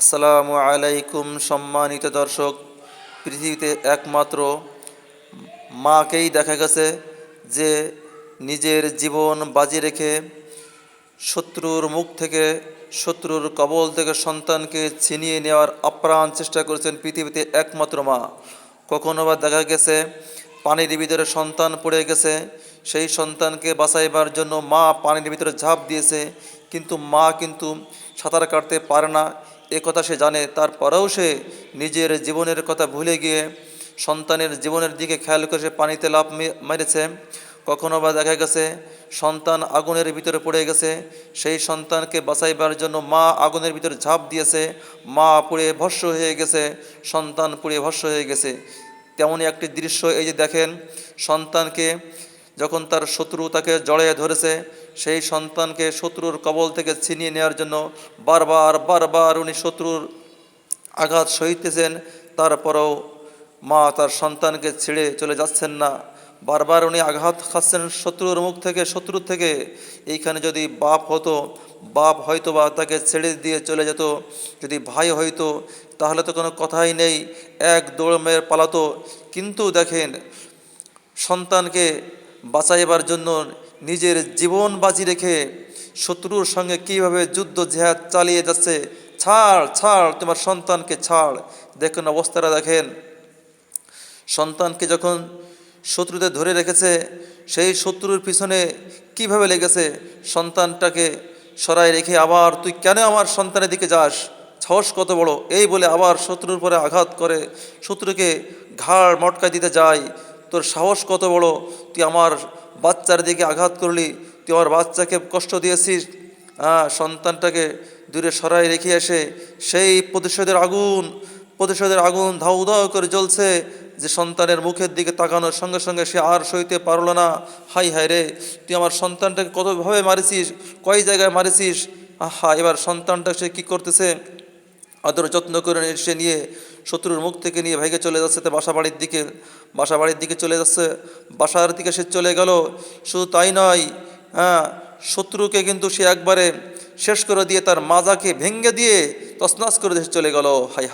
আসসালামু আলাইকুম সম্মানিত দর্শক, পৃথিবীতে একমাত্র মাকেই দেখা গেছে যে নিজের জীবন বাজি রেখে শত্রুর মুখ থেকে, শত্রুর কবল থেকে সন্তানকে ছিনিয়ে নেওয়ার আপ্রাণ চেষ্টা করেছেন পৃথিবীতে একমাত্র মা। কখনো বা দেখা গেছে পানির ভিতরে সন্তান পড়ে গেছে, সেই সন্তানকে বাঁচাইবার জন্য মা পানির ভিতরে ঝাঁপ দিয়েছে, কিন্তু মা কিন্তু সাঁতার কাটতে পারে না। এ কথা সে জানে, তারপরেও সে নিজের জীবনের কথা ভুলে গিয়ে সন্তানের জীবনের দিকে খেয়াল করে সে পানিতে লাভ মেরেছে। কখনো বা দেখা গেছে, সন্তান আগুনের ভিতরে পড়ে গেছে। সেই সন্তানকে বাঁচাইবার জন্য মা আগুনের ভিতরে ঝাঁপ দিয়েছে। মা পুড়ে ভস্য হয়ে গেছে, সন্তান পুড়ে ভস্য হয়ে গেছে। তেমনই একটি দৃশ্য এই যে দেখেন, সন্তানকে যখন তার শত্রু তাকে জড়িয়ে ধরেছে, সেই সন্তানকে শত্রুর কবল থেকে ছিনিয়ে নেওয়ার জন্য বারবার বারবার উনি শত্রুর আঘাত সহিতেছেন, তারপরেও মা তার সন্তানকে ছেড়ে চলে যাচ্ছেন না। বারবার উনি আঘাত খাচ্ছেন শত্রুর মুখ থেকে, শত্রুর থেকে। এইখানে যদি বাপ হতো, বাপ হয়তো বা তাকে ছেড়ে দিয়ে চলে যেত। যদি ভাই হয়তো, তাহলে তো কোনো কথাই নেই, এক দৌড় মেয়ের পালাতো। কিন্তু দেখেন, সন্তানকে বাঁচাইবার জন্য নিজের জীবন বাজি রেখে শত্রুর সঙ্গে কীভাবে যুদ্ধ জেহাদ চালিয়ে যাচ্ছে, ছাড় ছাড়, তোমার সন্তানকে ছাড়। দেখুন অবস্থাটা দেখেন। সন্তানকে যখন শত্রুতে ধরে রেখেছে, সেই শত্রুর পিছনে কীভাবে লেগেছে, সন্তানটাকে সরাই রেখে আবার তুই কেন আমার সন্তানের দিকে যাস? সাহস কত বড়? এই বলে আবার শত্রুর পরে আঘাত করে শত্রুকে ঘাড় মটকা দিতে যায়। তোর সাহস কত বড়? তুই আমার বাচ্চার দিকে আঘাত করলি, তুই আমার বাচ্চাকে কষ্ট দিয়েছিস। হ্যাঁ সন্তানটাকে দূরে সরাই রেখে এসে সেই প্রতিশোধের আগুন প্রতিশোধের আগুন ধাউ ধাউ করে জ্বলছে যে সন্তানের মুখের দিকে তাকানোর সঙ্গে সঙ্গে সে আর সইতে পারল না। হাই হাই রে, তুই আমার সন্তানটাকে কতভাবে মারিছিস? কয় জায়গায় মারিছিস? আহা, এবার সন্তানটা সে কী করতেছে? আদর যত্ন করে সে নিয়ে শত্রুর মুখ থেকে নিয়ে ভেগে চলে যাচ্ছে তার বাসা বাড়ির দিকে, বাসা বাড়ির দিকে চলে যাচ্ছে, বাসার দিকে সে চলে গেল। শুধু তাই নয় হ্যাঁ শত্রুকে কিন্তু সে একবারে শেষ করে দিয়ে তার মাজাকে ভেঙ্গে দিয়ে তসনাস করে চলে গেল। হাই।